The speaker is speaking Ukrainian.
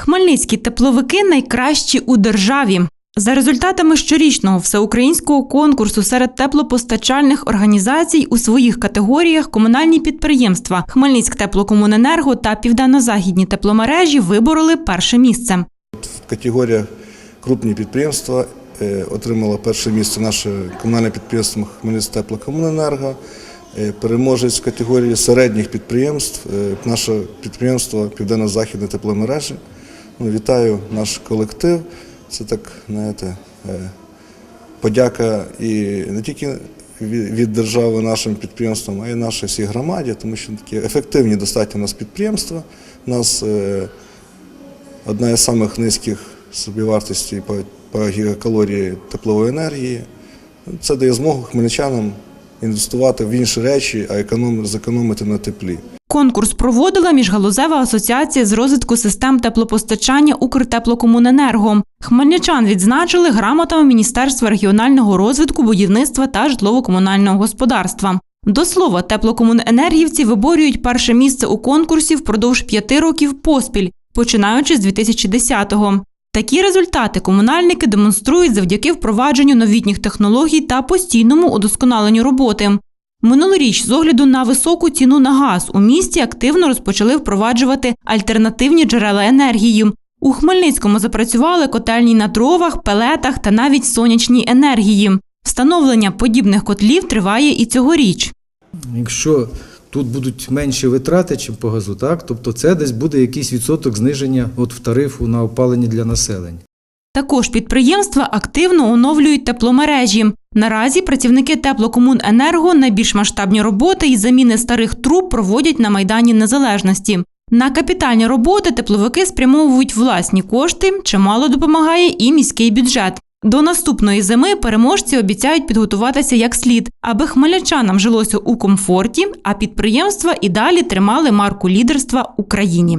Хмельницькі тепловики найкращі у державі. За результатами щорічного всеукраїнського конкурсу серед теплопостачальних організацій у своїх категоріях комунальні підприємства Хмельницьк теплокомуненерго та південно-західні тепломережі вибороли перше місце. В категоріях крупні підприємства е, отримало перше місце наше комунальне підприємство Хмельницьке теплокомуненерго. Е, Переможець в категорії середніх підприємств е, наше підприємство Південно-Західне тепломережі. Ну, Вітаю наш колектив. Це так, знаєте, е, подяка і не тільки від держави нашим підприємствам, а й нашій всій громаді, тому що такі ефективні достатньо у нас підприємства. У нас е, одна із самих низьких собівартостей по гігакалорії теплової енергії. Це дає змогу хмельничанам інвестувати в інші речі, а економ, зекономити на теплі. Конкурс проводила міжгалузева асоціація з розвитку систем теплопостачання Укртеплокомуненерго. Хмельничан відзначили грамотами Міністерства регіонального розвитку, будівництва та житлово-комунального господарства. До слова, теплокомуненергівці виборюють перше місце у конкурсі впродовж п'яти років поспіль, починаючи з 2010-го. Такі результати комунальники демонструють завдяки впровадженню новітніх технологій та постійному удосконаленню роботи. Минулоріч, з огляду на високу ціну на газ, у місті активно розпочали впроваджувати альтернативні джерела енергії. У Хмельницькому запрацювали котельні на дровах, пелетах та навіть сонячній енергії. Встановлення подібних котлів триває і цьогоріч. Якщо тут будуть менші витрати, ніж по газу, так, тобто це десь буде якийсь відсоток зниження от в тарифу на опалення для населення. Також підприємства активно оновлюють тепломережі. Наразі працівники теплокомуненерго найбільш масштабні роботи із заміни старих труб проводять на Майдані Незалежності. На капітальні роботи тепловики спрямовують власні кошти, чимало допомагає і міський бюджет. До наступної зими переможці обіцяють підготуватися як слід, аби хмельничанам жилося у комфорті, а підприємства і далі тримали марку лідерства Україні.